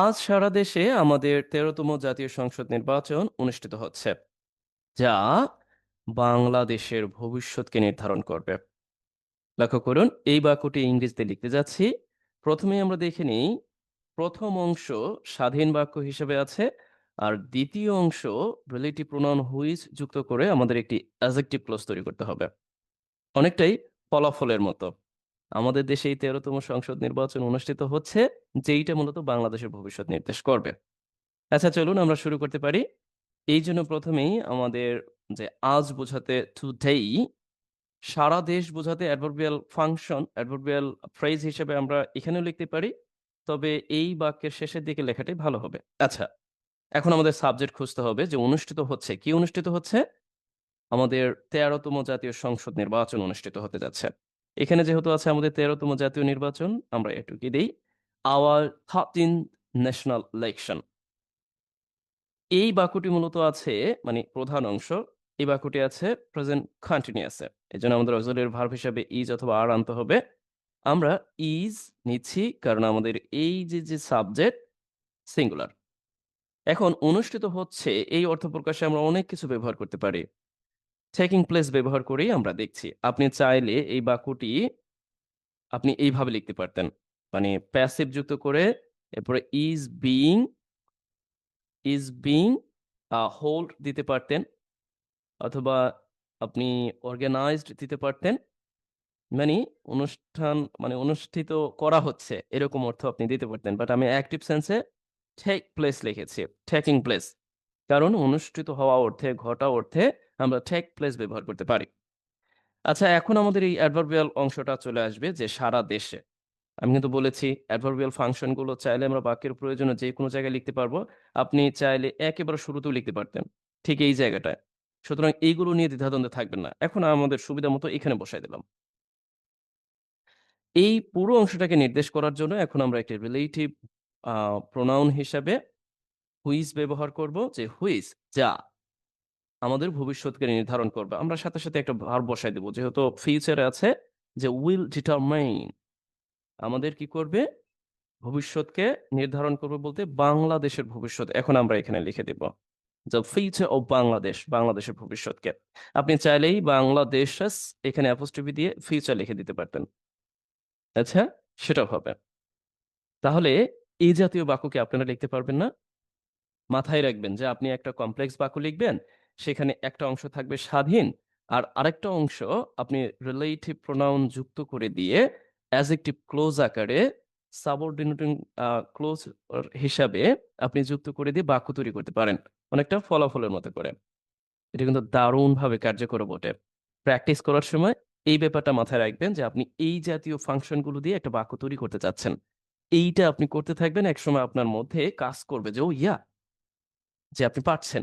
আজ সারা দেশে আমাদের তেরোতম জাতীয় সংসদ নির্বাচন অনুষ্ঠিত হচ্ছে, যা বাংলাদেশের ভবিষ্যৎকে নির্ধারণ করবে। লক্ষ্য করুন, এই বাক্যটি ইংরেজিতে লিখতে যাচ্ছি। প্রথমে আমরা দেখে নিই, প্রথম অংশ স্বাধীন বাক্য হিসেবে আছে, আর দ্বিতীয় অংশ রিলেটিভ প্রোনাউন হুইজ যুক্ত করে আমাদের একটি অ্যাজেক্টিভ ক্লোজ তৈরি করতে হবে। অনেকটাই ফলাফলের মতো। আমাদের দেশে এই তেরোতম সংসদ নির্বাচন অনুষ্ঠিত হচ্ছে, যেইটা মূলত বাংলাদেশের ভবিষ্যৎ নির্দেশ করবে। আচ্ছা চলুন আমরা শুরু করতে পারি। এই জন্য প্রথমেই আমাদের যে আজ বোঝাতে টুডেই সারা দেশ বোঝাতে অ্যাডভার্বিয়াল ফাংশন অ্যাডভার্বিয়াল ফ্রেজ হিসেবে আমরা এখানেও লিখতে পারি, তবে এই বাক্যের শেষের দিকে লেখাটাই ভালো হবে। আচ্ছা এখন আমাদের সাবজেক্ট খুঁজতে হবে যে অনুষ্ঠিত হচ্ছে, কি অনুষ্ঠিত হচ্ছে? আমাদের তেরোতম জাতীয় সংসদ নির্বাচন অনুষ্ঠিত হতে যাচ্ছে। এখানে যেহেতু আছে আমাদের তেরোতম জাতীয় নির্বাচন, আমরা এটুকুই দিই। আওয়ার থার্টিন ন্যাশনাল ইলেকশন এই বাক্যটি মূলত আছে মানে প্রধান অংশ, এই বাক্যটি আছে প্রেজেন্ট কন্টিনিউয়াসে এই জন্য আমাদের অজলের ভার্ব হিসাবে ইজ অথবা আর আনতে হবে। আমরা ইজ নিচ্ছি কারণ আমাদের এই যে যে সাবজেক্ট সিঙ্গুলার এখন অনুষ্ঠিত হচ্ছে, এই অর্থ প্রকাশে আমরা অনেক কিছু ব্যবহার করতে পারি। টেকিং প্লেস ব্যবহার করেই আমরা দেখছি। আপনি চাইলে এই বাক্যটি আপনি এইভাবে লিখতে পারতেন। মানে প্যাসিভ যুক্ত করে, এরপরে is being is being hold দিতে পারতেন। অথবা আপনি অর্গানাইজড দিতে পারতেন। মানে অনুষ্ঠান মানে অনুষ্ঠিত করা হচ্ছে, এরকম অর্থ আপনি দিতে পারতেন। বাট আমি অ্যাক্টিভ সেন্সে টেক প্লেস লিখেছি টেকিং প্লেস কারণ অনুষ্ঠিত হওয়া অর্থে, ঘটা অর্থে আমরা টেক প্লেস ব্যবহার করতে পারি। আচ্ছা এখন আমাদের এই অ্যাডভার্বিয়াল অংশটা চলে আসবে যে সারা দেশে। আমি কিন্তু বলেছি অ্যাডভার্বিয়াল ফাংশনগুলো চাইলে আমরা বাক্যের প্রয়োজনে যে কোনো জায়গায় লিখতে পারব। আপনি চাইলে একেবারে শুরুতেও লিখতে পারতেন, ঠিক এই জায়গাটায়। সুতরাং এইগুলো নিয়ে দ্বিধাদ্বন্দ্বে থাকবেন না। এখন আমাদের সুবিধা মতো এখানে বসাই দিলাম। এই পুরো অংশটাকে নির্দেশ করার জন্য এখন আমরা একটি রিলেটিভ প্রোনাউন হিসাবে হুইজ ব্যবহার করব, যে হুইজ যা। আমাদের ভবিষ্যৎকে নির্ধারণ করবে। আমরা সাথে সাথে একটা ভার বসাই দেবো। যেহেতু ফিউচারে আছে যে উইল ডিটারমাইন আমাদের কি করবে? ভবিষ্যৎকে নির্ধারণ করবে বলতে বাংলাদেশের ভবিষ্যৎ। এখন আমরা এখানে লিখে দেব। দ্য ফিউচার অফ বাংলাদেশ বাংলাদেশের ভবিষ্যৎকে। আপনি চাইলেই বাংলাদেশ এখানে অ্যাপোস্ট্রফি দিয়ে ফিউচার লিখে দিতে পারতেন। আচ্ছা সেটাও হবে। তাহলে এই জাতীয় বাক্য কি আপনারা লিখতে পারবেন না? মাথায় রাখবেন যে আপনি একটা কমপ্লেক্স বাক্য লিখবেন সেখানে একটা অংশ থাকবে স্বাধীন আর আরেকটা অংশ আপনি রিলেটিভ প্রোনাউন যুক্ত করে দিয়ে অ্যাজেক্টিভ ক্লোজ আকারে সাবঅর্ডিনেটিং ক্লোজ হিসাবে আপনি যুক্ত করে দিয়ে বাক্য তৈরি করতে পারেন। অনেকটা ফলাফলের মতো করে। এটা কিন্তু দারুণভাবে কার্যকর বটে। প্র্যাকটিস করার সময় এই ব্যাপারটা মাথায় রাখবেন যে আপনি এই জাতীয় ফাংশনগুলো দিয়ে একটা বাক্য তৈরি করতে চাচ্ছেন। এইটা আপনি করতে থাকবেন একসময় আপনার মধ্যে কাজ করবে যে, ও ইয়া, যে আপনি পারছেন।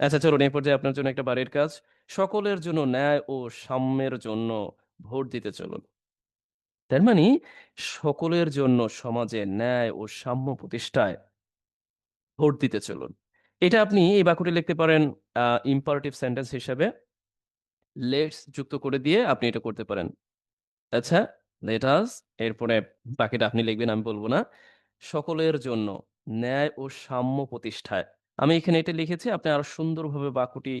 আচ্ছা চলুন এই পর্যায়ে আপনার জন্য একটা বাড়ির কাজ। সকলের জন্য ন্যায় ও সাম্যের জন্য ভোট দিতে চলুন। তার মানে সকলের জন্য সমাজে ন্যায় ও সাম্য প্রতিষ্ঠায় ভোট দিতে চলুন। এটা আপনি এই বাক্যটি লিখতে পারেন ইম্পারেটিভ সেন্টেন্স হিসেবে। লেটস যুক্ত করে দিয়ে আপনি এটা করতে পারেন। আচ্ছা লেটাস এরপরে বাকিটা আপনি লিখবেন, আমি বলব না। সকলের জন্য ন্যায় ও সাম্য প্রতিষ্ঠায় আমি এখানে এটা লিখেছি, আপনি আরও সুন্দরভাবে বাক্যটি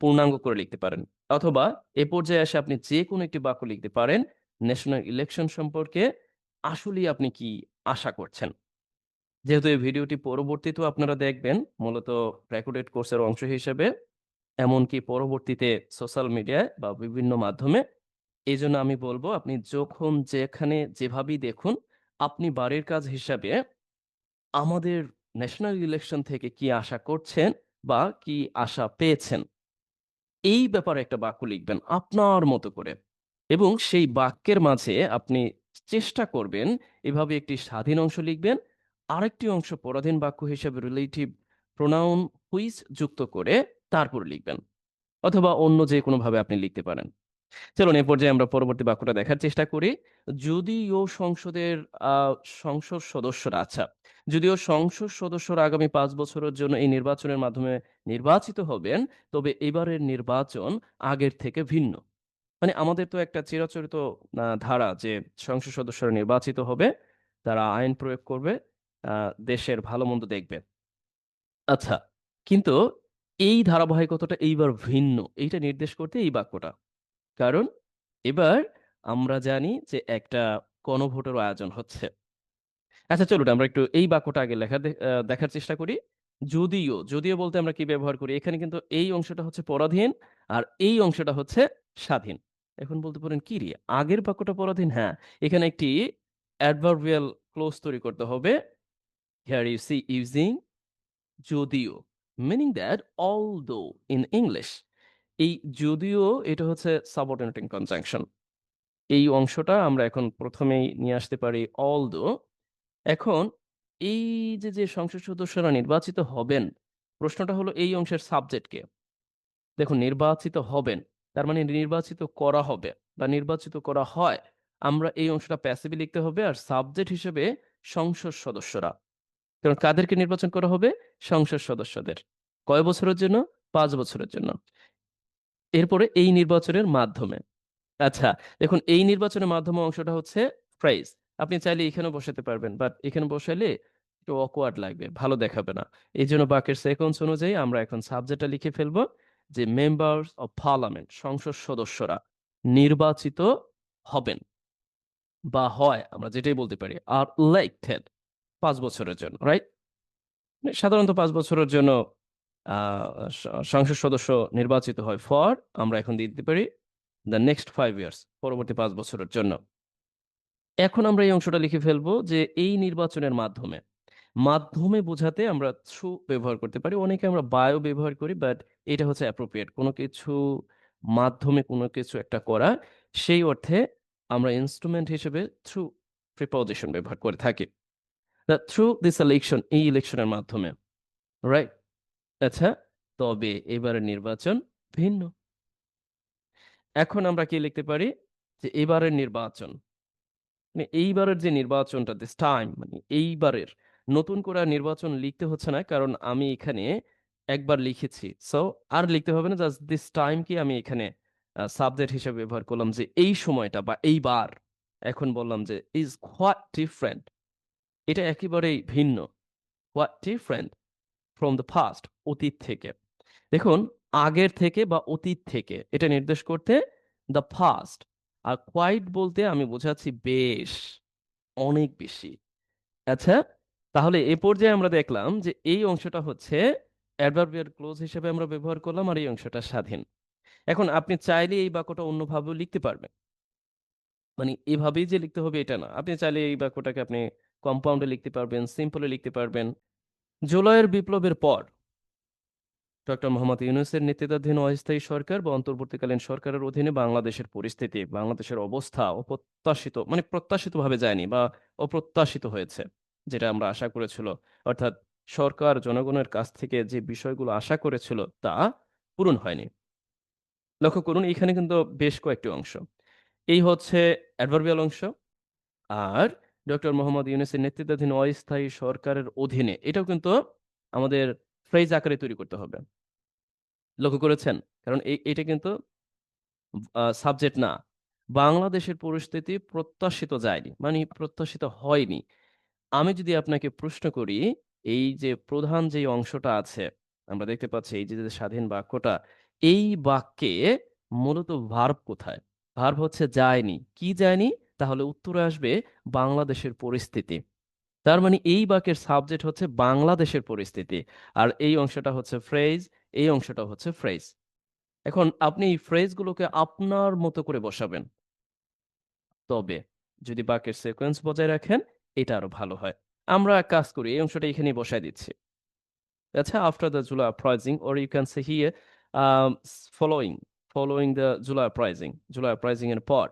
পূর্ণাঙ্গ করে লিখতে পারেন। অথবা এ পর্যায়ে এসে আপনি যে কোনো একটি বাক্য লিখতে পারেন ন্যাশনাল ইলেকশন সম্পর্কে আসলেই আপনি কি আশা করছেন? যেহেতু এই ভিডিওটি পরবর্তীতেও আপনারা দেখবেন, মূলত রেকর্ডেড কোর্সের অংশ হিসেবে, এমনকি পরবর্তীতে সোশ্যাল মিডিয়ায় বা বিভিন্ন মাধ্যমে এই জন্য আমি বলব আপনি যখন যেখানে যেভাবেই দেখুন, আপনি বাড়ির কাজ হিসাবে আমাদের ন্যাশনাল ইলেকশন থেকে কি আশা করছেন বা কি আশা পেয়েছেন? এই ব্যাপারে একটা বাক্য লিখবেন আপনার মতো করে এবং সেই বাক্যের মাঝে আপনি চেষ্টা করবেন এভাবে একটি স্বাধীন অংশ লিখবেন, আরেকটি অংশ পরাধীন বাক্য হিসেবে রিলেটিভ প্রোনাউন হুইজ যুক্ত করে তারপর লিখবেন অথবা অন্য যে কোনো ভাবে আপনি লিখতে পারেন। চলুন এ পর্যায়ে আমরা পরবর্তী বাক্যটা দেখার চেষ্টা করি যদিও সংসদের সংসদ সদস্যরা আচ্ছা যদিও সংসদ সদস্যরা আগামী পাঁচ বছরের জন্য এই নির্বাচনের মাধ্যমে নির্বাচিত হবেন তবে এবারের নির্বাচন আগের থেকে ভিন্ন মানে আমাদের তো একটা চিরাচরিত ধারা যে সংসদ সদস্যরা নির্বাচিত হবে তারা আইন প্রয়োগ করবে দেশের ভালো-মন্দ দেখবে। আচ্ছা, কিন্তু এই ধারাবাহিকতাটা এইবার ভিন্ন। এইটা নির্দেশ করতে এই বাক্যটা। কারণ এবার আমরা জানি যে একটা গণভোটের আয়োজন হচ্ছে। আচ্ছা চলুন আমরা একটু এই বাক্যটা আগে লেখা দেখার চেষ্টা করি। যদিও, যদিও বলতে আমরা কি ব্যবহার করি? এখানে কিন্তু এই অংশটা হচ্ছে পরাধীন আর এই অংশটা হচ্ছে স্বাধীন। এখন বলতে পারেন কি রে? আগের বাক্যটা পরাধীন? হ্যাঁ, এখানে একটি adverbial ক্লোজ তৈরি করতে হবে। Here ইউ সি ইউজিং যদিও meaning that although in English এই যদিও এটা হচ্ছে subordinating conjunction এই অংশটা আমরা এখন প্রথমেই নিয়ে আসতে পারি অল দো এখন এই যে, যে সংসদ সদস্যরা নির্বাচিত হবেন, প্রশ্নটা হলো এই অংশের সাবজেক্টকে দেখুন নির্বাচিত হবেন, তার মানে নির্বাচিত করা হবে বা নির্বাচিত করা হয়। আমরা এই অংশটা প্যাসিভে লিখতে হবে আর সাবজেক্ট হিসেবে সংসদ সদস্যরা। কারণ কাদেরকে নির্বাচন করা হবে? সংসদ সদস্যদের। কয় বছরের জন্য? পাঁচ বছরের জন্য। এরপরে এই নির্বাচনের মাধ্যমে। আচ্ছা, দেখুন এই নির্বাচনের মাধ্যমে অংশটা হচ্ছে ফ্রেজ। আপনি চাইলে এখানেও বসাতে পারবেন। বাট এখানে বসাইলে একটু awkward লাগবে। ভালো দেখাবে না। এজন্য বাক্যের সিকোয়েন্স অনুযায়ী আমরা এখন সাবজেক্টটা লিখে ফেলব যে মেম্বার্স অফ পার্লামেন্ট সংসদ সদস্যরা নির্বাচিত হবেন। বা হয় আমরা যেটাই বলতে পারি। আর ইলেক্টেড পাঁচ বছরের জন্য, রাইট? সাধারণত পাঁচ বছরের জন্য সংসদ সদস্য নির্বাচিত হয় ফর আমরা এখন দিতে পারি দ্য নেক্সট ফাইভ ইয়ার্স পরবর্তী পাঁচ বছরের জন্য। এখন আমরা এই অংশটা লিখে ফেলব যে এই নির্বাচনের মাধ্যমে। মাধ্যমে বোঝাতে আমরা থ্রু ব্যবহার করতে পারি। অনেকে আমরা বায়ও ব্যবহার করি বাট এটা হচ্ছে অ্যাপ্রোপ্রিয়েট। কোনো কিছু মাধ্যমে কোনো কিছু একটা করা, সেই অর্থে আমরা ইন্সট্রুমেন্ট হিসেবে থ্রু প্রিপোজিশন ব্যবহার করে থাকি। থ্রু দিস ইলেকশন এই ইলেকশনের মাধ্যমে। রাইট? আচ্ছা, তবে এবারের নির্বাচন ভিন্ন। এখন আমরা কি লিখতে পারি? যে এবারের নির্বাচন। মানে এইবারের যে নির্বাচনটা দিস টাইম মানে এইবারের নতুন করে নির্বাচন লিখতে হচ্ছে না। কারণ আমি এখানে একবার লিখেছি। সো আর লিখতে হবে না জাস্ট দিস টাইম কি আমি এখানে সাবজেক্ট হিসেবে ব্যবহার করলাম যে এই সময়টা বা এইবার। এখন বললাম যে ইজ হোয়াট ডিফারেন্ট এটা একেবারেই ভিন্ন। What different from the past অতীত থেকে। দেখুন আগের থেকে বা অতীত থেকে এটা নির্দেশ করতে দ্য পাস্ট আর কোয়াইট বলতে আমি বোঝাচ্ছি বেশ, অনেক বেশি। আচ্ছা, তাহলে এ পর্যায়ে আমরা দেখলাম যে এই অংশটা হচ্ছে অ্যাডভার্বিয়াল ক্লোজ হিসেবে আমরা ব্যবহার করলাম আর এই অংশটা স্বাধীন। এখন আপনি চাইলে এই বাক্যটা অন্যভাবেও লিখতে পারবেন। মানে এভাবেই যে লিখতে হবে এটা না। আপনি চাইলে এই বাক্যটাকে আপনি কম্পাউন্ডে লিখতে পারবেন, সিম্পলে লিখতে পারবেন। জুলাইয়ের বিপ্লবের পর ডক্টর মোহাম্মদ ইউনূসের নেতৃত্বাধীন অস্থায়ী সরকার বা অন্তর্বর্তীকালীন সরকারের অধীনে বাংলাদেশের পরিস্থিতি, বাংলাদেশের অবস্থা অপ্রত্যাশিত মানে প্রত্যাশিতভাবে যায়নি বা অপ্রত্যাশিত হয়েছে। যেটা আমরা আশা করেছিল। অর্থাৎ সরকার জনগণের কাছ থেকে যে বিষয়গুলো আশা করেছিল তা পূরণ হয়নি। লক্ষ্য করুন এখানে কিন্তু বেশ কয়েকটি অংশ। এই হচ্ছে অ্যাডভার্বিয়াল অংশ। আর ডক্টর মোহাম্মদ ইউনূসের নেতৃত্বাধীন অস্থায়ী সরকারের অধীনে এটাও কিন্তু আমাদের ফ্রেজ আকারে তৈরি করতে হবে। লক্ষ্য করেছেন? কারণ এটা কিন্তু সাবজেক্ট না। বাংলাদেশের পরিস্থিতি প্রত্যাশিত যায়নি। মানে প্রত্যাশিত হয়নি। আমি যদি আপনাকে প্রশ্ন করি এই যে প্রধান যে অংশটা আছে, আমরা দেখতে পাচ্ছি এই যে, যে স্বাধীন বাক্যটা, এই বাক্যে মূলত ভার্ব কোথায়? ভার্ব হচ্ছে যায়নি। কি যায়নি? তাহলে উত্তরে আসবে বাংলাদেশের পরিস্থিতি। তার মানে এই বাক্যের সাবজেক্ট হচ্ছে বাংলাদেশের পরিস্থিতি। আর এই অংশটা হচ্ছে ফ্রেজ, এই অংশটা হচ্ছে ফ্রেজ। এখন আপনি এই ফ্রেজগুলোকে আপনার মতো করে বসাবেন। তবে যদি বাক্যের সিকোয়েন্স বজায় রাখেন, এটা আরও ভালো হয়। আমরা এক কাজ করি এই অংশটা এখানে বসায় দিচ্ছি। আচ্ছা, the July uprising or you can say here um, following following the July uprising, July uprising এর পর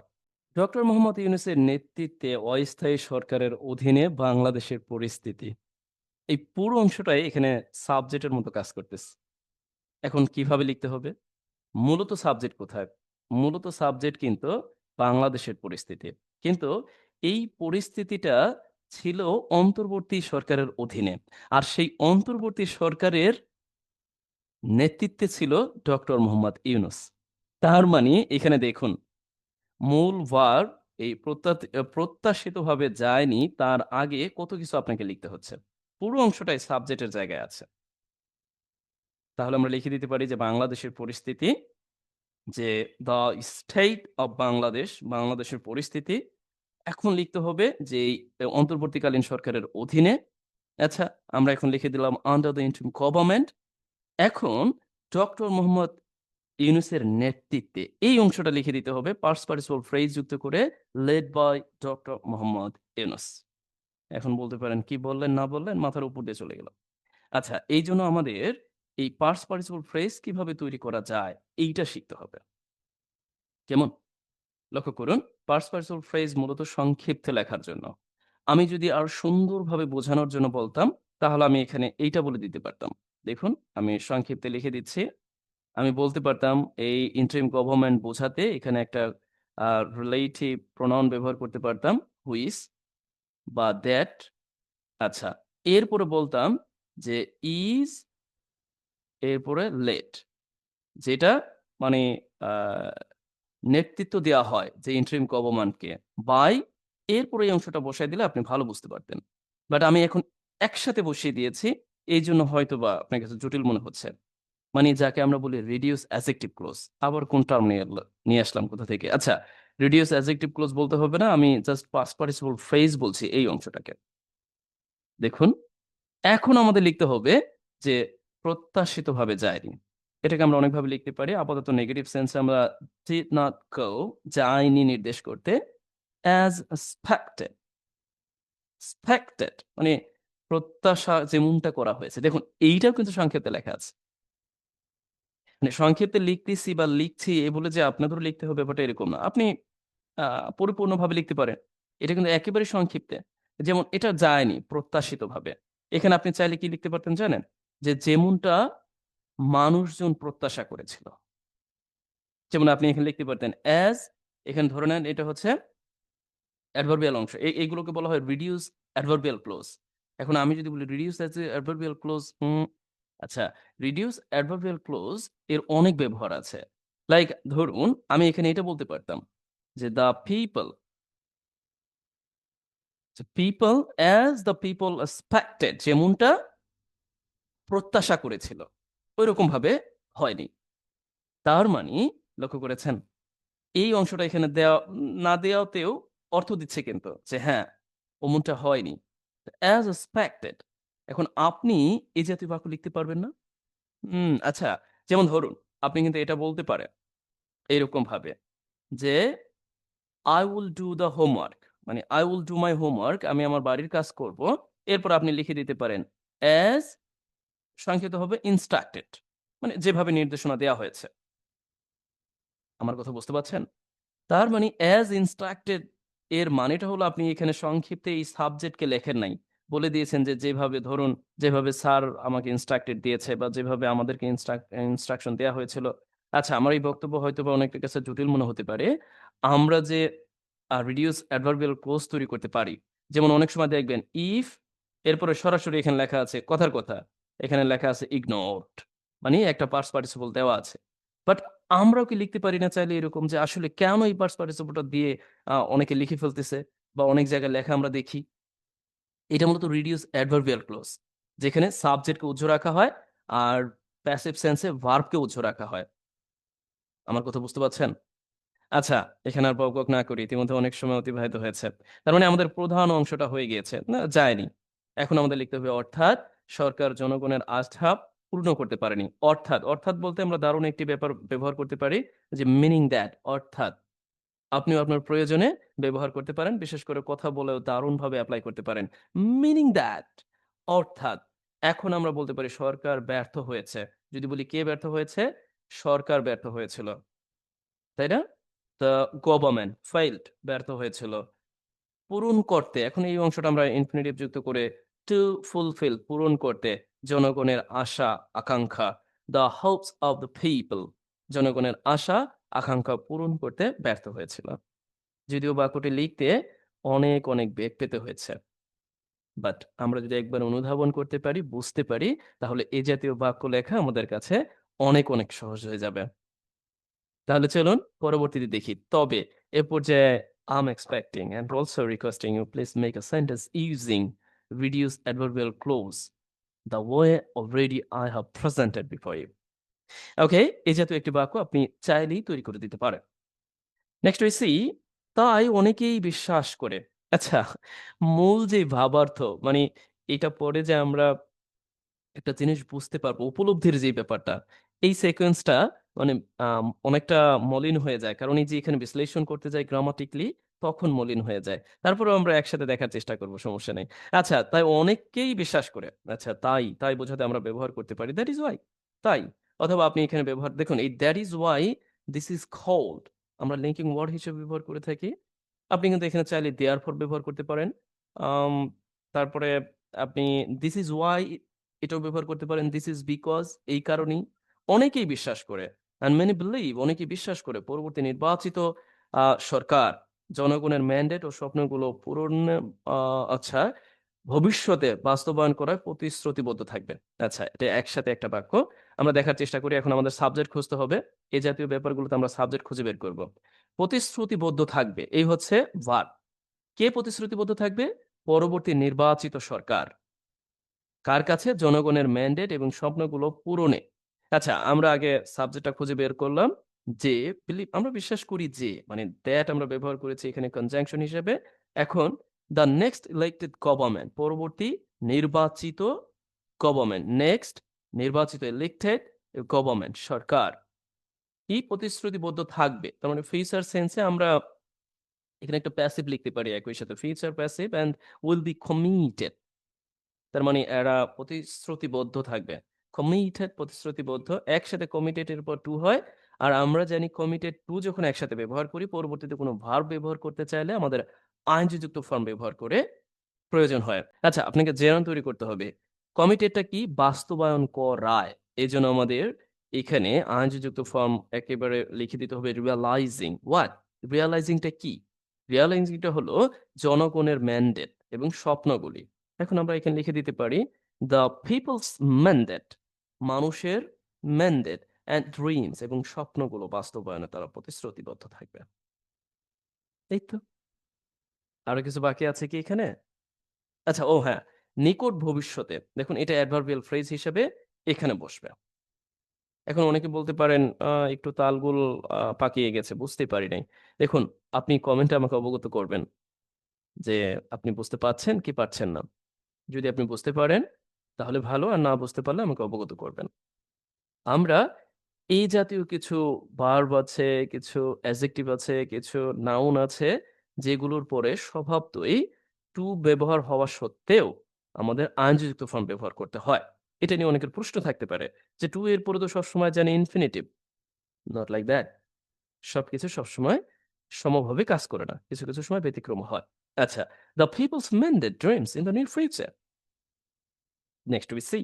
ডক্টর মোহাম্মদ ইউনুসের নেতৃত্বে অস্থায়ী সরকারের অধীনে বাংলাদেশের পরিস্থিতি। এই পুরো অংশটাই এখানে সাবজেক্টের মতো কাজ করতেছে। এখন কীভাবে লিখতে হবে? মূলত সাবজেক্ট কোথায়? মূলত সাবজেক্ট কিন্তু বাংলাদেশের পরিস্থিতি। কিন্তু এই পরিস্থিতিটা ছিল অন্তর্বর্তী সরকারের অধীনে। আর সেই অন্তর্বর্তী সরকারের নেতৃত্বে ছিল ডক্টর মোহাম্মদ ইউনুস তার মানে এখানে দেখুন মূল ভার্ব এই প্রত্যাশিতভাবে যায়নি তার আগে কত কিছু আপনাকে লিখতে হচ্ছে। পুরো অংশটাই সাবজেক্টের জায়গায় আছে। তাহলে আমরা লিখে দিতে পারি যে বাংলাদেশের পরিস্থিতি যে দ্য স্টেট অফ বাংলাদেশ, বাংলাদেশের পরিস্থিতি। এখন লিখতে হবে যে অন্তর্বর্তীকালীন সরকারের অধীনে আচ্ছা আমরা এখন লিখে দিলাম আন্ডার দ্য ইন্টারিম গভর্নমেন্ট। এখন ডক্টর মোহাম্মদ ইউনূসের নেতৃত্বে এই অংশটা লিখে দিতে হবে পাস্ট পার্টিসিপল ফ্রেজ যুক্ত করে led by doctor Mohammad Yunus. এখন বলতে পারেন, কি বললেন, না বললেন, মাথার উপর দিয়ে চলে গেল। আচ্ছা এইজন্য আমাদের এই পাস্ট পার্টিসিপল ফ্রেজ কীভাবে তৈরি করা যায়, এইটা শিখতে হবে। কেমন? লক্ষ্য করুন পাস্ট পার্টিসিপল ফ্রেজ মূলত সংক্ষিপ্তে লেখার জন্য। আমি যদি আরও সুন্দরভাবে বোঝানোর জন্য বলতাম, তাহলে আমি এখানে এইটা বলে দিতে পারতাম। দেখুন, আমি সংক্ষিপ্তে লিখে দিচ্ছি। আমি বলতে পারতাম এই ইন্টারিম গভর্নমেন্ট বোঝাতে এখানে একটা রিলেটিভ প্রোনাউন ব্যবহার করতে পারতাম হুইচ বা দ্যাট। আচ্ছা এরপরে বলতাম যে ইস এরপরে লেট। যেটা মানে নেতৃত্ব দেওয়া হয় যে ইন্টারিম গভর্নমেন্টকে বাই এরপরে এই অংশটা বসাই দিলে আপনি ভালো বুঝতে পারতেন। বাট আমি এখন একসাথে বসিয়ে দিয়েছি। এইজন্য হয়তোবা আপনার কাছে জটিল মনে হচ্ছে। মানে যাকে আমরা বলি রিডিউস অ্যাডজেক্টিভ ক্লজ। আবার কোন টার্ম নিয়ে নিয়ে আসলাম কোথা থেকে? আচ্ছা রিডিউস অ্যাডজেক্টিভ ক্লজ বলতে হবে না। আমি জাস্ট পাস্ট পার্টিসিপল ফ্রেজ বলছি এই অংশটাকে। দেখুন, এখন আমাদের লিখতে হবে যে প্রত্যাশিতভাবে যায়নি। এটাকে আমরা অনেকভাবে লিখতে পারি। আপাতত নেগেটিভ সেন্সে আমরা ডিড নট গো যায়নি নির্দেশ করতে অ্যাজ এক্সপেক্টেড। এক্সপেক্টেড মানে প্রত্যাশা যেমনটা করা হয়েছে। দেখুন, এইটাও কিন্তু সংক্ষেপে লেখা আছে। মানে সংক্ষেপে লিখতেছি বা লিখছি, এ বলে যে আপনাদেরও লিখতে হবে, ব্যাপারটা এরকম না। আপনি পরিপূর্ণভাবে লিখতে পারেন। এটা কিন্তু একেবারে সংক্ষিপ্তে। যেমন এটা যায়নি প্রত্যাশিতভাবে। এখানে আপনি চাইলে কি লিখতে পারতেন জানেন? যে যেমনটা মানুষজন প্রত্যাশা করেছিল। যেমন আপনি এখানে লিখতে পারতেন অ্যাজ এখানে ধরে নেন এটা হচ্ছে অ্যাডভার্বিয়াল অংশ। এইগুলোকে বলা হয় রিডিউস অ্যাডভার্বিয়াল ক্লোজ এখন আমি যদি বলি রিডিউস অ্যাজ অ্যাডভার্বিয়াল ক্লজ আচ্ছা রিডিউস অ্যাডভার্বিয়াল ক্লজ এর অনেক ব্যবহার আছে। লাইক ধরুন আমি এখানে এটা বলতে পারতাম যে the people people as the people expected যেমনটা প্রত্যাশা করেছিল। ঐরকম ভাবে হয়নি। তার মানে লক্ষ্য করেছেন? এই অংশটা এখানে দেওয়া না দেওয়াতেও অর্থ দিচ্ছে কিন্তু যে হ্যাঁ, অমনটা হয়নি। অ্যাজ এক্সপেক্টেড এখন আপনি এই জাতীয় বাক্য লিখতে পারবেন না? হুম, আচ্ছা যেমন ধরুন আপনি কিন্তু এটা বলতে পারেন এইরকম ভাবে যে I will do the homework মানে I will do my homework আমি আমার বাড়ির কাজ করব। এরপর আপনি লিখে দিতে পারেন as সংক্ষিপ্ত হবে instructed মানে যেভাবে নির্দেশনা দেয়া হয়েছে। আমার কথা বুঝতে পারছেন? তার মানে as instructed এর মানেটা হলো আপনি এখানে সংক্ষিপ্তে এই সাবজেক্টকে লেখেন নাই। বলে দিয়েছেন যে যেভাবে ধরুন, যেভাবে স্যার আমাকে ইনস্ট্রাক্টেড দিয়েছে বা যেভাবে আমাদেরকে ইনস্ট্রাক ইনস্ট্রাকশন দেওয়া হয়েছিল। আচ্ছা আমার এই বক্তব্য হয়তোবা অনেকের কাছে জটিল মনে হতে পারে। আমরা যে রিডিউস অ্যাডভার্বিয়াল ক্লজ তৈরি করতে পারি। যেমন অনেক সময় দেখবেন ইফ এরপরে সরাসরি এখানে লেখা আছে, কথার কথা। এখানে লেখা আছে ইগনোরড মানে একটা পাস্ট পার্টিসিপল দেওয়া আছে। বাট আমরাও কি লিখতে পারি না চাইলে এরকম যে আসলে কেন এই পার্স পার্টিসিপলটা দিয়ে অনেকে লিখে ফেলতেছে বা অনেক জায়গায় লেখা আমরা দেখি। এটা মূলত রিডিউস অ্যাডভার্বিয়াল ক্লজ যেখানে সাবজেক্টকে উজ্জ্ব রাখা হয় আর প্যাসিভ সেন্সে ভার্বকে উজ্জ্ব রাখা হয়। আমার কথা বুঝতে পারছেন? আচ্ছা এখানে আর বকবক না করি। ইতিমধ্যে অনেক সময় অতিবাহিত হয়েছে। তার মানে আমাদের প্রধান অংশটা হয়ে গিয়েছে। না যায়নি। এখন আমাদের লিখতে হবে অর্থাৎ সরকার জনগণের আস্থা পূর্ণ করতে পারেনি। অর্থাৎ, অর্থাৎ বলতে আমরা দারুণ একটি ব্যাপার ব্যবহার করতে পারি যে মিনিং দ্যাট অর্থাৎ আপনিও আপনার প্রয়োজনে ব্যবহার করতে পারেন। বিশেষ করে কথা বলেও দারুণভাবে এপ্লাই করতে পারেন। মিনিং দ্যাট অর্থাৎ এখন আমরা বলতে পারি সরকার ব্যর্থ হয়েছে। যদি বলি কে ব্যর্থ হয়েছে? সরকার ব্যর্থ হয়েছিল। তাই না? দ্য গভর্নমেন্ট ফেইলড ব্যর্থ হয়েছিল। পূরণ করতে, এখন এই অংশটা আমরা ইনফিনিটিভ যুক্ত করে টু ফুলফিল পূরণ করতে জনগণের আশা, আকাঙ্ক্ষা the hopes of the people জনগণের আশা আকাঙ্ক্ষা পূরণ করতে ব্যর্থ হয়েছিল। যদিও বাক্যটি লিখতে অনেক, অনেক বেগ পেতে হয়েছে। বাট আমরা যদি একবার অনুধাবন করতে পারি, বুঝতে পারি তাহলে এ জাতীয় বাক্য লেখা আমাদের কাছে অনেক, অনেক সহজ হয়ে যাবে। তাহলে চলুন পরবর্তীতে দেখি। তবে এ পর্যায়ে I'm expecting and also requesting you please make a sentence using reduced adverbial clause the way already I have presented before. Okay এই জাতীয় একটি বাক্য আপনি চাইলেই তৈরি করে দিতে পারেন। নেক্সট সি তাই অনেকেই বিশ্বাস করে। আচ্ছা মূল যে ভাবার্থ মানে এটা পরে যে আমরা একটা জিনিস বুঝতে পারব, উপলব্ধির যে ব্যাপারটা, এই সিকোয়েন্সটা মানে অনেকটা মলিন হয়ে যায়। কারণ এই যে এখানে বিশ্লেষণ করতে যাই গ্রামাটিকলি তখন মলিন হয়ে যায়। তারপরেও আমরা একসাথে দেখার চেষ্টা করব, সমস্যা নেই। আচ্ছা তাই অনেকেই বিশ্বাস করে। আচ্ছা তাই তাই বোঝাতে আমরা ব্যবহার করতে পারি। দ্যাট ইজ ওয়াই তাই। অথবা আপনি এখানে ব্যবহার, দেখুন, এই that is why this is called আমরা লিঙ্কিং ওয়ার্ড হিসেবে ব্যবহার করে থাকি। আপনি কিন্তু এখানে চাইলে দেয়ার ফর ব্যবহার করতে পারেন। তারপরে আপনি দিস ইজ ওয়াই এটাও ব্যবহার করতে পারেন। দিস ইজ বিকজ এই কারণেই অনেকেই বিশ্বাস করে অ্যান্ড মেনি বিলিভ অনেকেই বিশ্বাস করে পরবর্তী নির্বাচিত সরকার, জনগণের ম্যান্ডেট ও স্বপ্নগুলো পূরণ আচ্ছা ভবিষ্যতে বাস্তবায়ন করায় প্রতিশ্রুতিবদ্ধ থাকবে আচ্ছা এটা একসাথে একটা বাক্য। আমরা দেখার চেষ্টা করি, এখন আমাদের সাবজেক্ট খুঁজতে হবে। এই জাতীয় ব্যাপারগুলোতে আমরা সাবজেক্ট খুঁজে বের করব। প্রতিশ্রুতিবদ্ধ থাকবে, এই হচ্ছে ভার কে প্রতিশ্রুতিবদ্ধ থাকবে? পরবর্তী নির্বাচিত সরকার। কার কাছে? জনগণের ম্যান্ডেট এবং স্বপ্নগুলো পূরণে। আচ্ছা আমরা আগে সাবজেক্টটা খুঁজে বের করলাম। যে আমরা বিশ্বাস করি যে মানে দ্যাট আমরা ব্যবহার করেছি এখানে কনজাংশন হিসেবে। এখন দ্য নেক্সট ইলেক্টেড গভর্নমেন্ট পরবর্তী নির্বাচিত গভর্নমেন্ট নেক্সট নির্বাচিত ইলেক্টেড গভর্নমেন্ট সরকার। কি প্রতিশ্রুতিবদ্ধ থাকবে? তার মানে ফিউচার সেন্সে আমরা এখানে একটা প্যাসিভ লিখতে পারি, একই সাথে future passive and will be committed তার মানে এরা প্রতিশ্রুতিবদ্ধ থাকবে। কমিটেড প্রতিশ্রুতিবদ্ধ, একসাথে কমিটেড এর পর টু হয়। আর আমরা জানি কমিটেড টু যখন একসাথে ব্যবহার করি, পরবর্তীতে কোনো ভার্ব ব্যবহার করতে চাইলে আমাদের আইনযুক্ত ফর্ম ব্যবহার করে প্রয়োজন হয়। আচ্ছা আপনাকে জেরান তৈরি করতে হবে। কমিটেডটা কি? বাস্তবায়ন করায়। এই জন্য আমাদের এখানে আইনযুক্ত ফর্ম একেবারে লিখে দিতে হবে রিয়ালাইজিং হোয়াট রিয়ালাইজিংটা কি? রিয়ালাইজিংটা হলো জনগণের ম্যান্ডেট এবং স্বপ্নগুলি। এখন আমরা এখানে লিখে দিতে পারি দ্য পিপলস ম্যান্ডেট মানুষের ম্যান্ডেট অ্যান্ড ড্রিমস এবং স্বপ্নগুলো বাস্তবায়নে তারা প্রতিশ্রুতিবদ্ধ থাকবে। এই তো। আরও কিছু বাকি আছে কি এখানে? আচ্ছা ও হ্যাঁ নিকট ভবিষ্যতে। দেখুন, এটা অ্যাডভার্বিয়াল ফ্রেজ হিসেবে এখানে বসবে। এখন অনেকে বলতে পারেন একটু তালগুল পাকিয়ে গেছে বুঝতে পারি নাই। দেখুন, আপনি কমেন্টে আমাকে অবগত করবেন যে আপনি বুঝতে পারছেন কি পারছেন না। যদি আপনি বুঝতে পারেন, তাহলে ভালো, আর না বুঝতে পারলে আমাকে অবগত করবেন। আমরা এই জাতীয় কিছু বার্ব আছে, কিছু অ্যাডজেক্টিভ আছে, কিছু নাউন আছে যেগুলোর পরে স্বভাবতই টু ব্যবহার হওয়া সত্ত্বেও আমাদের আইনযুক্ত ফর্ম ব্যবহার করতে হয়। এটা নিয়ে অনেকের প্রশ্ন থাকতে পারে যে টু এর পরে তো সবসময় জানি ইনফিনিটিভ নট লাইক দ্যাট সবকিছু সবসময় সমভাবে কাজ করে না, কিছু কিছু সময় ব্যতিক্রম হয়। আচ্ছা the people's mandate dreams in the new future next we see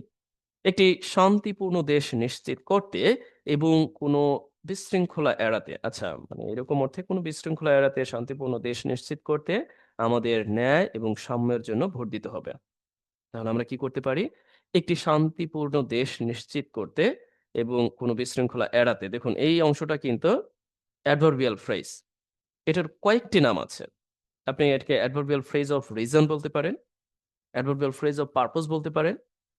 একটি শান্তিপূর্ণ দেশ নিশ্চিত করতে এবং কোনো বিশৃঙ্খলা এড়াতে আচ্ছা মানে এরকম অর্থে কোনো বিশৃঙ্খলা এড়াতে শান্তিপূর্ণ দেশ নিশ্চিত করতে আমাদের ন্যায় এবং সাম্যের জন্য ভোট দিতে হবে। তাহলে আমরা কি করতে পারি? একটি শান্তিপূর্ণ দেশ নিশ্চিত করতে এবং কোনো বিশৃঙ্খলা এড়াতে। দেখুন, এই অংশটা কিন্তু অ্যাডভার্বিয়াল ফ্রেজ এটার কয়েকটি নাম আছে। আপনি এটাকে অ্যাডভার্বিয়াল ফ্রেজ অফ রিজন বলতে পারেন অ্যাডভার্বিয়াল ফ্রেজ অফ পারপস বলতে পারেন,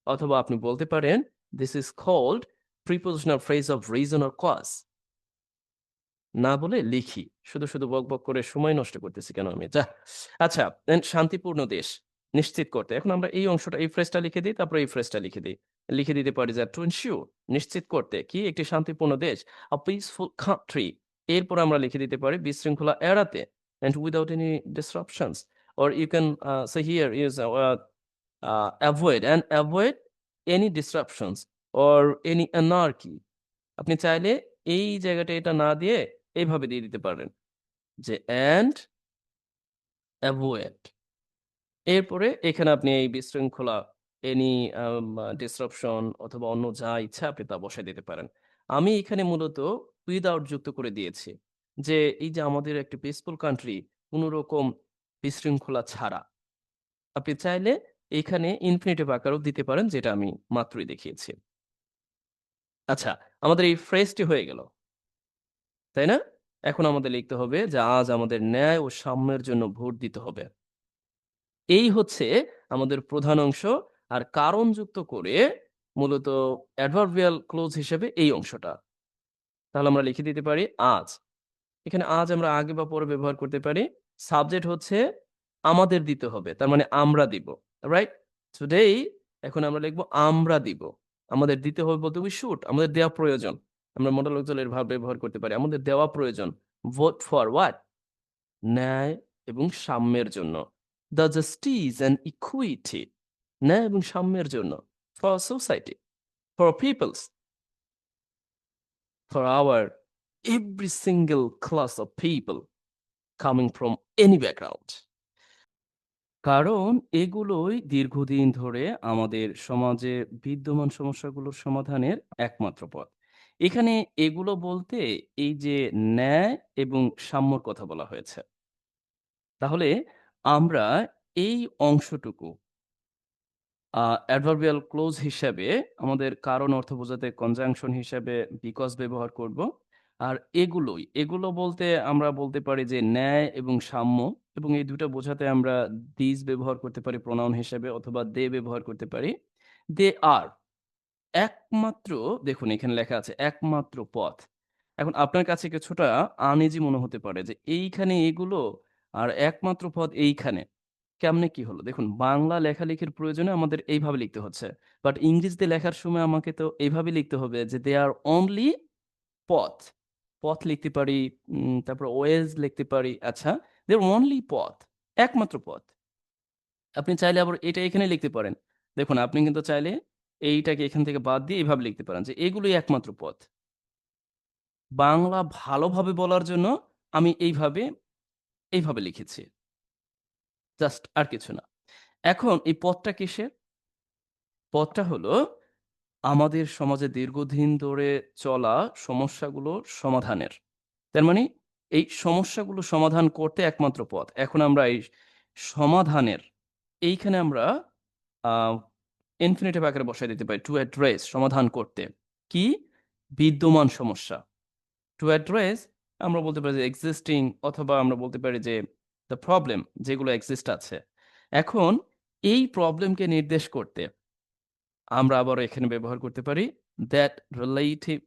অথবা আপনি বলতে পারেন this is called prepositional phrase of reason or cause না বলে লিখি। শুধু শুধু বক বক করে সময় নষ্ট করতেছি কেন আমি? যা আচ্ছা শান্তিপূর্ণ দেশ নিশ্চিত করতে। এখন আমরা এই অংশটা এই ফ্রেজটা লিখে দিই তারপরে এই ফ্রেজটা লিখে দিই। লিখে দিতে পারি যে টু এনশিওর নিশ্চিত করতে কি একটি শান্তিপূর্ণ দেশ আ পিসফুল কান্ট্রি এরপর আমরা লিখে দিতে পারি বিশৃঙ্খলা এড়াতে and without any disruptions or you can uh, say here is uh, uh, avoid and avoid any disruptions আপনি চাইলে এই জায়গাটা এটা না দিয়ে এইভাবে দিয়ে দিতে পারেন যে and avoid এরপরে এখানে আপনি এই বিশৃঙ্খলা এনি ডিসরাপশন অথবা অন্য যা ইচ্ছা আপনি তা বসাই দিতে পারেন। আমি এখানে মূলত উইদাউট যুক্ত করে দিয়েছি যে এই যে আমাদের একটি পিসফুল কান্ট্রি কোনো রকম বিশৃঙ্খলা ছাড়া। আপনি চাইলে এখানে ইনফিনিটিভ আকারও দিতে পারেন, যেটা আমি মাত্রই দেখিয়েছি। আচ্ছা আমাদের এই ফ্রেজটি হয়ে গেল। তাই না এখন আমাদের লিখতে হবে যে, আজ আমাদের ন্যায় ও সাম্যের জন্য ভোট দিতে হবে। এই হচ্ছে আমাদের প্রধান অংশ। আর কারণ যুক্ত করে মূলত অ্যাডভার্বিয়াল ক্লোজ হিসেবে এই অংশটা। তাহলে আমরা লিখে দিতে পারি আজ। এখানে আজ আমরা আগে বা পরে ব্যবহার করতে পারি। সাবজেক্ট হচ্ছে আমাদের দিতে হবে। তার মানে আমরা দিব। রাইট? টুডেই এখন আমরা লিখব আমরা দিব। আমাদের দিতে হবে বলতে we should আমাদের দেওয়া প্রয়োজন। আমরা মডেল অঞ্চলের ভাব ব্যবহার করতে পারি। আমাদের দেওয়া প্রয়োজন। vote for what? ন্যায় এবং সাম্যের জন্য। The justice and equity ন্যায় এবং সাম্যের জন্য। For society, for peoples. For our every single class of people coming from any background. কারণ এগুলোই দীর্ঘদিন ধরে আমাদের সমাজে বিদ্যমান সমস্যাগুলোর সমাধানের একমাত্র পথ। এখানে এগুলো বলতে এই যে ন্যায় এবং সাম্যর কথা বলা হয়েছে। তাহলে আমরা এই অংশটুকু আ অ্যাডভার্বিয়াল ক্লোজ হিসাবে আমাদের কারণ অর্থ বোঝাতে কনজাংশন হিসাবে বিকজ ব্যবহার করব। আর এগুলোই, এগুলো বলতে আমরা বলতে পারি যে ন্যায় এবং সাম্য এবং এই ২ টা বোঝাতে আমরা these ব্যবহার করতে পারি প্রোনাউন হিসেবে অথবা দে ব্যবহার করতে পারি। দে are একমাত্র দেখুন এখানে লেখা আছে একমাত্র পথ। এখন আপনার কাছে কিছুটা আনইজি মনে হতে পারে যে এইখানে এগুলো আর একমাত্র পথ এইখানে। কেমনে কি হলো? দেখুন বাংলা লেখালেখির প্রয়োজনে আমাদের এইভাবে লিখতে হচ্ছে। বাট ইংরেজিতে লেখার সময় আমাকে তো এইভাবে লিখতে হবে যে দে আর অনলি পথ। পথ লিখতে পারি, তারপর ওয়েজ লিখতে পারি। আচ্ছা, দে are অনলি পথ। একমাত্র পথ। আপনি চাইলে আবার এটা এখানে লিখতে পারেন। দেখুন আপনি কিন্তু চাইলে এইটাকে এখান থেকে বাদ দিয়ে এভাবে লিখতে পারেন যে এগুলোই একমাত্র পথ। বাংলা ভালোভাবে বলার জন্য আমি এইভাবে, এইভাবে লিখেছি। জাস্ট আর কিছু না। এখন এই পথটা কিসের? পথটা হলো আমাদের সমাজে দীর্ঘদিন ধরে চলা সমস্যাগুলো সমাধানের। তার মানে এই সমস্যাগুলো সমাধান করতে একমাত্র পথ। এখন আমরা এই সমাধানের এইখানে আমরা ইনফিনিটিভ আকারে বসায় দিতে পারি টু অ্যাড্রেস সমাধান করতে। কি? বিদ্যমান সমস্যা। টু অ্যাড্রেস আমরা বলতে পারি যে এক্সিস্টিং অথবা আমরা বলতে পারি যে দ্য প্রবলেম যেগুলো এক্সিস্ট আছে। এখন এই প্রবলেমকে নির্দেশ করতে আমরা আবারও এখানে ব্যবহার করতে পারি দ্যাট রিলেটিভ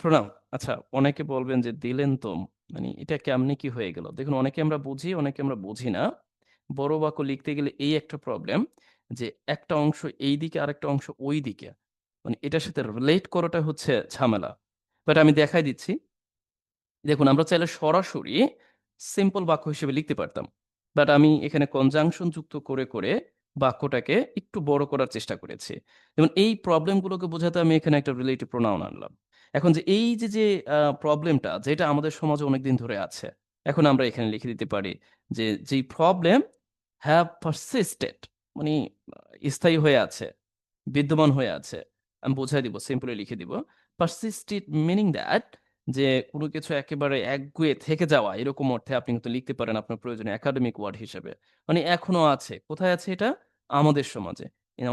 প্রোনাউন। আচ্ছা অনেকে বলবেন যে দিলেন তো মানে এটা কেমনি কি হয়ে গেল? দেখুন অনেকে আমরা বুঝি, অনেকে আমরা বুঝি না। বড় বাক্য লিখতে গেলে এই একটা প্রবলেম যে একটা অংশ এইদিকে আরেকটা অংশ ওইদিকে। মানে এটার সাথে রিলেট করাটা হচ্ছে ঝামেলা। বাট আমি দেখাই দিচ্ছি। দেখুন আমরা চাইলে সরাসরি সিম্পল বাক্য হিসেবে লিখতে পারতাম। বাট আমি এখানে কনজাংশন যুক্ত করে, করে বাক্যটাকে একটু বড় করার চেষ্টা করেছি। যেমন এই প্রবলেমগুলোকে বোঝাতে আমি এখানে একটা রিলেটিভ প্রোনাউন আনলাম। এখন যে এই যে, যে প্রবলেমটা যেটা আমাদের সমাজে অনেকদিন ধরে আছে। এখন আমরা এখানে লিখে দিতে পারি যে যেই প্রবলেম হ্যাভ পারসিস্টেড মানে স্থায়ী হয়ে আছে, বিদ্যমান হয়ে আছে। আমি বোঝায় দিব, সিম্পলি লিখে দিব। পারসিস্টেড মিনিং দ্যাট যে কোন কিছু একেবারে একগুঁয়ে থেকে যাওয়া এরকম অর্থে আপনি কিন্তু লিখতে পারেন আপনার প্রয়োজনে একাডেমিক ওয়ার্ড হিসেবে। মানে এখনও আছে। কোথায় আছে এটা? আমাদের সমাজে।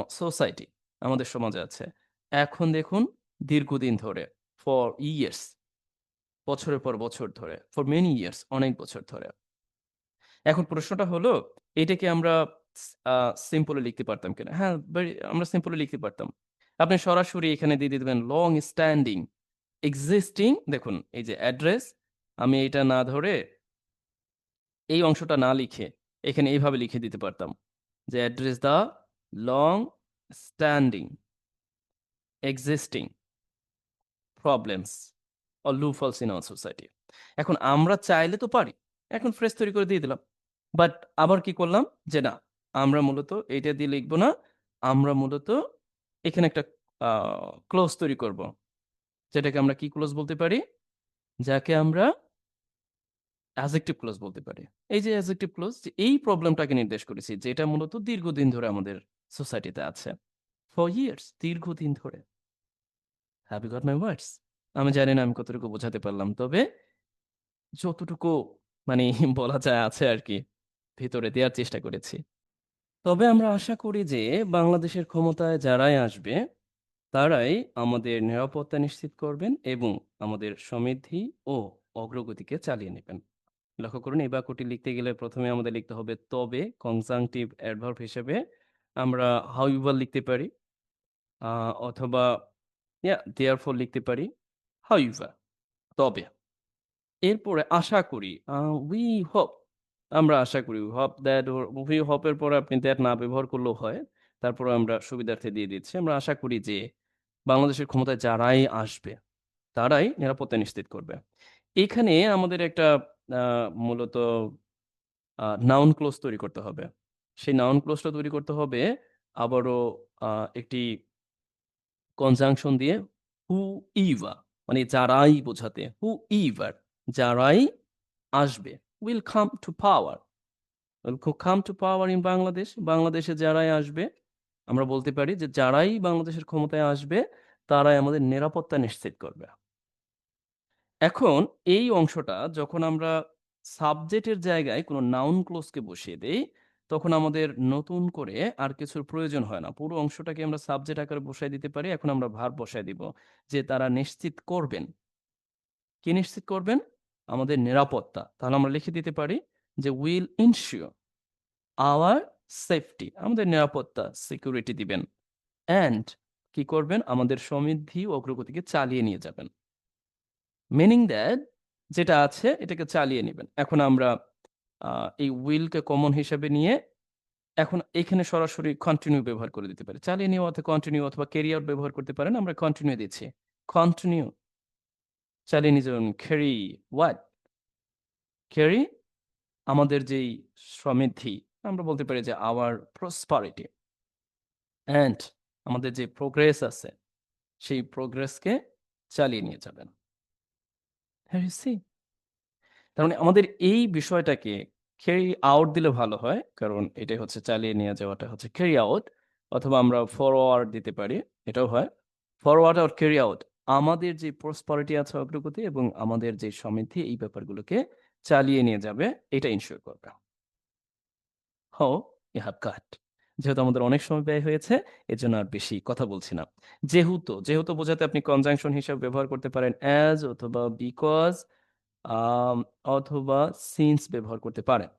সোসাইটি আমাদের সমাজে আছে। এখন দেখুন দীর্ঘদিন ধরে ফর ইয়ার্স বছরের পর বছর ধরে। ফর মেনি ইয়ার্স অনেক বছর ধরে। এখন প্রশ্নটা হলো এটাকে আমরা সিম্পলি লিখতে পারতাম কিনা? হ্যাঁ, আমরা সিম্পলি লিখতে পারতাম। আপনি সরাসরি এখানে দিয়ে দিবেন লং স্ট্যান্ডিং এক্সিস্টিং দেখুন এই যে অ্যাড্রেস আমি এটা না ধরে এই অংশটা না লিখে এখানে এইভাবে লিখে দিতে পারতাম। যে address the long standing existing problems or loopholes in our society. এখন আমরা চাইলে তো পারি। এখন ফ্রেশ তৈরি করে দিয়ে দিলাম। বাট আবার কি করলাম? যে না, আমরা মূলত এইটা দিয়ে লিখব না। আমরা মূলত এখানে একটা ক্লোজ তৈরি করব। যেটাকে আমরা কি ক্লোজ বলতে পারি? যাকে আমরা অ্যাডজেক্টিভ ক্লোজ বলতে পারি। এই যে অ্যাডজেক্টিভ ক্লোজ এই প্রবলেমটাকে নির্দেশ করেছি, যেটা মূলত দীর্ঘদিন ধরে আমাদের সোসাইটিতে আছে। ফর ইয়ার্স দীর্ঘদিন ধরে। You got my words? আমি জানি না আমি কতটুকু বোঝাতে পারলাম। তবে যতটুকু মানে বলা যায় আছে আর কি, ভেতরে দেওয়ার চেষ্টা করেছি। তবে আমরা আশা করি যে বাংলাদেশের ক্ষমতায় যারাই আসবে, তারাই আমাদের নিরাপত্তা নিশ্চিত করবেন এবং আমাদের সমৃদ্ধি ও অগ্রগতিকে চালিয়ে নেবেন। লক্ষ্য করুন, এই বাক্যটি লিখতে গেলে প্রথমে আমাদের লিখতে হবে, তবে কনজাংটিভ অ্যাডভার্ব হিসেবে আমরা however লিখতে পারি। অথবা, yeah, therefore লিখতে পারি। হাউ however তবে। এরপরে আশা করি উই hope আমরা আশা করি হপ দ্যাট we এর পরে আপনি দ্যাট না ব্যবহার করলেও হয়। তারপরেও আমরা সুবিধার্থে দিয়ে দিচ্ছি। আমরা আশা করি যে বাংলাদেশের ক্ষমতায় যারাই আসবে, তারাই নিরাপত্তা নিশ্চিত করবে। এখানে আমাদের একটা মূলত নাউন ক্লোজ তৈরি করতে হবে। সেই নাউন ক্লোজটা তৈরি করতে হবে আবারও একটি কনজাংশন দিয়ে হু ইভা মানে যারাই বোঝাতে whoever যারাই আসবে will come to power come to power in Bangladesh বাংলাদেশে যারাই আসবে আমরা বলতে পারি যে যারাই বাংলাদেশের ক্ষমতায় আসবে তারাই আমাদের নিরাপত্তা নিশ্চিত করবে। এখন এই অংশটা যখন আমরা সাবজেক্টের জায়গায় কোনো নাউন ক্লজকে বসিয়ে দেই, তখন আমাদের নতুন করে আর কিছুর প্রয়োজন হয় না। পুরো অংশটাকে আমরা সাবজেক্ট আকারে বসায় দিতে পারি। এখন আমরা ভার্ব বসায় দিব যে তারা নিশ্চিত করবেন। কি নিশ্চিত করবেন? আমাদের নিরাপত্তা। তাহলে আমরা লিখে দিতে পারি যে will ensure our safety আমাদের নিরাপত্তা সিকিউরিটি দিবেন। অ্যান্ড কি করবেন? আমাদের সমৃদ্ধি ও অগ্রগতিকে চালিয়ে নিয়ে যাবেন। মিনিং দ্যাট যেটা আছে, এটাকে চালিয়ে নেবেন এখন আমরা এই will কে কমন হিসেবে নিয়ে এখন এখানে সরাসরি কন্টিনিউ ব্যবহার করে দিতে পারি। চালিয়ে নেওয়া অর্থে কন্টিনিউ অথবা কেরিয়ার ব্যবহার করতে পারেন। আমরা কন্টিনিউ দিচ্ছি। কন্টিনিউ চালিয়ে নিয়ে যাবেন। Carry what? ক্যারি আমাদের যেই সমৃদ্ধি, আমরা বলতে পারি যে আওয়ার prosperity অ্যান্ড আমাদের যে প্রোগ্রেস আছে, সেই প্রোগ্রেসকে চালিয়ে নিয়ে যাবেন। তার মানে আমাদের এই বিষয়টাকে ক্যারি আউট দিলে ভালো হয়। কারণ এটাই হচ্ছে চালিয়ে নিয়ে যাওয়াটা হচ্ছে ক্যারি আউট অথবা আমরা ফরওয়ার্ড দিতে পারি। এটাও হয়। ফরওয়ার্ড অর ক্যারি আউট আমাদের যে প্রসপারিটি আছে অগ্রগতি এবং আমাদের যে সমৃদ্ধি এই ব্যাপারগুলোকে চালিয়ে নিয়ে যাবে এটা ইনশিওর করবে। হো ইউ হ্যাভ গট যেহেতু আমাদের অনেক সময় ব্যয় হয়েছে এজন্য আর বেশি কথা বলছি না। যেহেতু, যেহেতু বোঝাতে আপনি কনজাংশন হিসাবে ব্যবহার করতে পারেন অ্যাজ অথবা বিকজ আম অথবা সিন্স ব্যবহার করতে পারেন।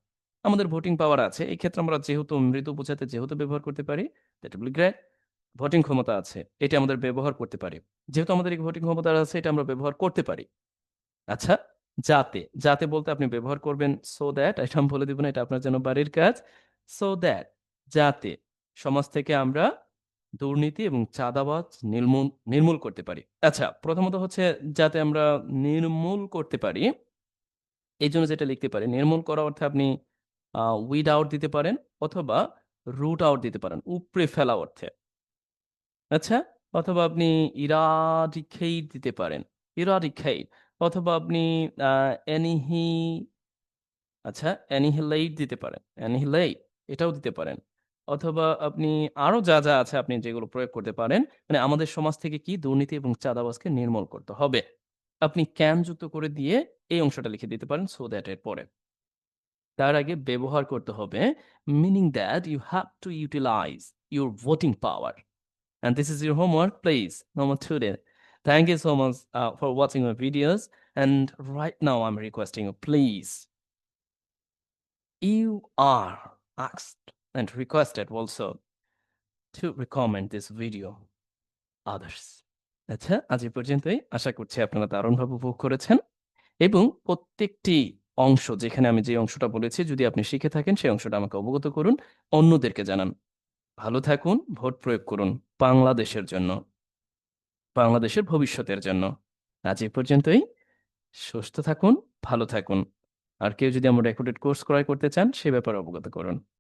আমাদের ভোটিং পাওয়ার আছে। এই ক্ষেত্রে আমরা যেহেতু মৃদু বোঝাতে যেহেতু ব্যবহার করতে পারি দ্যাট উইল গ্রেট। ভোটিং ক্ষমতা আছে। এটা আমাদের ব্যবহার করতে পারি। যেহেতু আমাদের এই ভোটিং ক্ষমতা আছে এটা আমরা ব্যবহার করতে পারি। আচ্ছা যাতে, যাতে বলতে আপনি ব্যবহার করবেন সো দ্যাট এটা আমি বলে দিব না এটা আপনার জন্য বাড়ির কাজ। সো দ্যাট যাতে সমাজ থেকে আমরা দুর্নীতি এবং চাঁদাবাজ নির্মূল নির্মূল করতে পারি। আচ্ছা প্রথমত হচ্ছে যাতে আমরা নির্মূল করতে পারি এই জন্য যেটা লিখতে পারি নির্মূল করা অর্থে আপনি উইড আউট দিতে পারেন অথবা রুট আউট দিতে পারেন। উপড়ে ফেলা অর্থে। আচ্ছা? অথবা আপনি ইরাডিকেট দিতে পারেন। ইরাডিকেট অথবা আপনি আ অ্যানিহি আচ্ছা অ্যানিহিলেট দিতে পারেন। অ্যানিহিলেট এটাও দিতে পারেন। অথবা আপনি আরও যা, যা আছে আপনি যেগুলো প্রয়োগ করতে পারেন। মানে আমাদের সমাজ থেকে কি দুর্নীতি এবং চাঁদাবাজকে নির্মূল করতে হবে। আপনি ক্যান যুক্ত করে দিয়ে এই অংশটা লিখে দিতে পারেন সো দ্যাট এর পরে। তার আগে ব্যবহার করতে হবে meaning that you have to utilize your voting power. And this is your homework, please. Homework today. Thank you so much uh, for watching my videos. And right now, I'm requesting you, please. You are asked and requested also to recommend this video others. আচ্ছা আজ এ পর্যন্তই আশা করছি আপনারা দারুণভাবে উপভোগ করেছেন এবং প্রত্যেকটি অংশ যেখানে আমি যে অংশটা বলেছি যদি আপনি শিখে থাকেন সেই অংশটা আমাকে অবগত করুন অন্যদেরকে জানান ভালো থাকুন, ভোট প্রয়োগ করুন বাংলাদেশের জন্য। বাংলাদেশের ভবিষ্যতের জন্য। আজ এ পর্যন্তই। সুস্থ থাকুন, ভালো থাকুন। আর কেউ যদি আমার রেকর্ডেড কোর্স ক্রয় করতে চান, সে ব্যাপারে অবগত করুন।